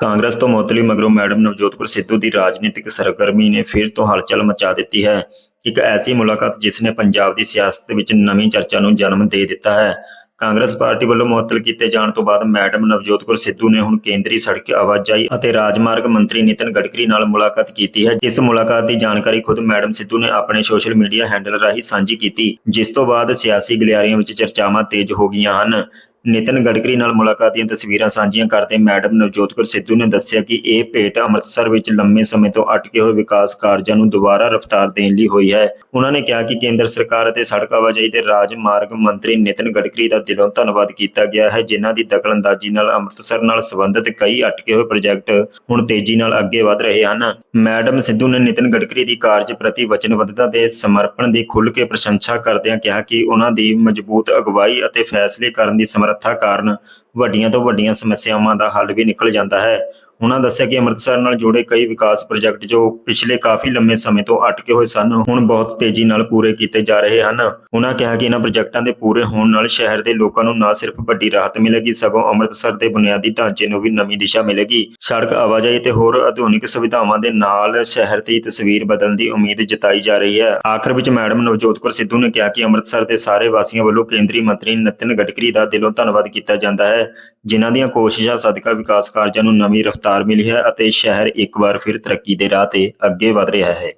ਕਾਂਗਰਸ ਤੋਂ ਮੁਅੱਤਲੀ ਮਗਰੋਂ ਮੈਡਮ ਨਵਜੋਤ ਕੌਰ ਸਿੱਧੂ ਦੀ ਰਾਜਨੀਤਿਕ ਸਰਗਰਮੀ ਨੇ ਫਿਰ ਤੋਂ ਹਲਚਲ ਮਚਾ ਦਿੱਤੀ ਹੈ। ਇੱਕ ਐਸੀ ਮੁਲਾਕਾਤ ਜਿਸ ਨੇ ਪੰਜਾਬ ਦੀ ਸਿਆਸਤ ਵਿੱਚ ਨਵੀਂ ਚਰਚਾ ਨੂੰ ਜਨਮ ਦੇ ਦਿੱਤਾ ਹੈ। ਕਾਂਗਰਸ ਪਾਰਟੀ ਵੱਲੋਂ ਮੁਅੱਤਲ ਕੀਤੇ ਜਾਣ ਤੋਂ ਬਾਅਦ ਮੈਡਮ ਨਵਜੋਤ ਕੌਰ ਸਿੱਧੂ ਨੇ ਹੁਣ ਕੇਂਦਰੀ ਸੜਕ ਆਵਾਜਾਈ ਅਤੇ ਰਾਜਮਾਰਗ ਮੰਤਰੀ ਨਿਤਿਨ ਗਡਕਰੀ ਨਾਲ ਮੁਲਾਕਾਤ ਕੀਤੀ ਹੈ। ਇਸ ਮੁਲਾਕਾਤ ਦੀ ਜਾਣਕਾਰੀ ਖੁਦ ਮੈਡਮ ਸਿੱਧੂ ਨੇ ਆਪਣੇ ਸੋਸ਼ਲ ਮੀਡੀਆ ਹੈਂਡਲ ਰਾਹੀਂ ਸਾਂਝੀ ਕੀਤੀ, ਜਿਸ ਤੋਂ ਬਾਅਦ ਸਿਆਸੀ ਗਲਿਆਰੀਆਂ ਵਿੱਚ ਚਰਚਾਵਾਂ ਤੇਜ਼ ਹੋ ਗਈਆਂ ਹਨ। ਨਿਤਿਨ ਗਡਕਰੀ ਨਾਲ ਮੁਲਾਕਾਤ ਦੀਆਂ ਤਸਵੀਰਾਂ ਸਾਂਝੀਆਂ ਕਰਦੇ ਮੈਡਮ ਨਵਜੋਤ ਕੌਰ ਸਿੱਧੂ ਨੇ ਦੱਸਿਆ ਕਿ ਇਹ ਭੇਟ ਅੰਮ੍ਰਿਤਸਰ ਵਿੱਚ ਲੰਮੇ ਸਮੇਂ ਤੋਂ ਅਟਕੇ ਹੋਏ ਵਿਕਾਸ ਕਾਰਜਾਂ ਨੂੰ ਦੁਬਾਰਾ ਰਫ਼ਤਾਰ ਦੇਣ ਲਈ ਹੋਈ ਹੈ। ਉਹਨਾਂ ਨੇ ਕਿਹਾ ਕਿ ਕੇਂਦਰ ਸਰਕਾਰ ਅਤੇ ਸੜਕ ਆਵਾਜਾਈ ਤੇ ਰਾਜ ਮਾਰਗ ਮੰਤਰੀ ਨਿਤਿਨ ਗਡਕਰੀ ਦਾ ਦਿਲੋਂ ਧੰਨਵਾਦ ਕੀਤਾ ਗਿਆ ਹੈ, ਜਿਨ੍ਹਾਂ ਦੀ ਦਖਲਅੰਦਾਜ਼ੀ ਨਾਲ ਅੰਮ੍ਰਿਤਸਰ ਨਾਲ ਸੰਬੰਧਿਤ ਕਈ ਅਟਕੇ ਹੋਏ ਪ੍ਰੋਜੈਕਟ ਹੁਣ ਤੇਜ਼ੀ ਨਾਲ ਅੱਗੇ ਵਧ ਰਹੇ ਹਨ। ਮੈਡਮ ਸਿੱਧੂ ਨੇ ਨਿਤਿਨ ਗਡਕਰੀ ਦੀ ਕਾਰਜ ਪ੍ਰਤੀ ਵਚਨਬੱਧਤਾ ਦੇ ਸਮਰਪਣ ਦੀ ਖੁੱਲ੍ਹ ਕੇ ਪ੍ਰਸ਼ੰਸਾ ਕਰਦਿਆਂ ਕਿਹਾ ਕਿ ਉਹਨਾਂ ਦੀ ਮਜ਼ਬੂਤ ਅਗਵਾਈ ਅਤੇ ਫੈਸਲੇ ਕਰਨ ਦੀ ਸਮਰ ਸਮਰੱਥਾ ਕਾਰਨ ਵੱਡੀਆਂ ਤੋਂ ਵੱਡੀਆਂ ਸਮੱਸਿਆਵਾਂ ਦਾ ਹੱਲ ਵੀ ਨਿਕਲ ਜਾਂਦਾ ਹੈ। ਉਹਨਾਂ ਦੱਸਿਆ ਕਿ ਅੰਮ੍ਰਿਤਸਰ ਨਾਲ ਜੁੜੇ ਕਈ ਵਿਕਾਸ ਪ੍ਰੋਜੈਕਟ ਜੋ ਪਿਛਲੇ ਕਾਫੀ ਲੰਮੇ ਸਮੇਂ ਤੋਂ ਅਟਕੇ ਹੋਏ ਸਨ, ਹੁਣ ਬਹੁਤ ਤੇਜ਼ੀ ਨਾਲ ਪੂਰੇ ਕੀਤੇ ਜਾ ਰਹੇ ਹਨ। ਉਹਨਾਂ ਕਿਹਾ ਕਿ ਇਹਨਾਂ ਪ੍ਰੋਜੈਕਟਾਂ ਦੇ ਪੂਰੇ ਹੋਣ ਨਾਲ ਸ਼ਹਿਰ ਦੇ ਲੋਕਾਂ ਨੂੰ ਨਾ ਸਿਰਫ ਵੱਡੀ ਰਾਹਤ ਮਿਲੇਗੀ, ਸਗੋਂ ਅੰਮ੍ਰਿਤਸਰ ਦੇ ਬੁਨਿਆਦੀ ਢਾਂਚੇ ਨੂੰ ਵੀ ਨਵੀਂ ਦਿਸ਼ਾ ਮਿਲੇਗੀ। ਸੜਕ ਆਵਾਜਾਈ ਤੇ ਹੋਰ ਆਧੁਨਿਕ ਸੁਵਿਧਾਵਾਂ ਦੇ ਨਾਲ ਸ਼ਹਿਰ ਦੀ ਤਸਵੀਰ ਬਦਲਣ ਦੀ ਉਮੀਦ ਜਤਾਈ ਜਾ ਰਹੀ ਹੈ। ਆਖਰ ਵਿੱਚ ਮੈਡਮ ਨਵਜੋਤ ਕੌਰ ਸਿੱਧੂ ਨੇ ਕਿਹਾ ਕਿ ਅੰਮ੍ਰਿਤਸਰ ਦੇ ਸਾਰੇ ਵਾਸੀਆਂ ਵੱਲੋਂ ਕੇਂਦਰੀ ਮੰਤਰੀ ਨਿਤਿਨ ਗਡਕਰੀ ਦਾ ਦਿਲੋਂ ਧੰਨਵਾਦ ਕੀਤਾ ਜਾਂਦਾ ਹੈ। ਹੈ ਜਿਨ੍ਹਾਂ ਦੀਆਂ ਕੋਸ਼ਿਸ਼ਾਂ ਸਦਕਾ ਵਿਕਾਸ ਕਾਰਜਾਂ ਨੂੰ ਨਵੀਂ ਰਫ਼ਤਾਰ ਮਿਲੀ ਹੈ ਅਤੇ ਸ਼ਹਿਰ ਇੱਕ ਵਾਰ ਫਿਰ ਤਰੱਕੀ ਦੇ ਰਾਹ ਤੇ ਅੱਗੇ ਵਧ ਰਿਹਾ ਹੈ।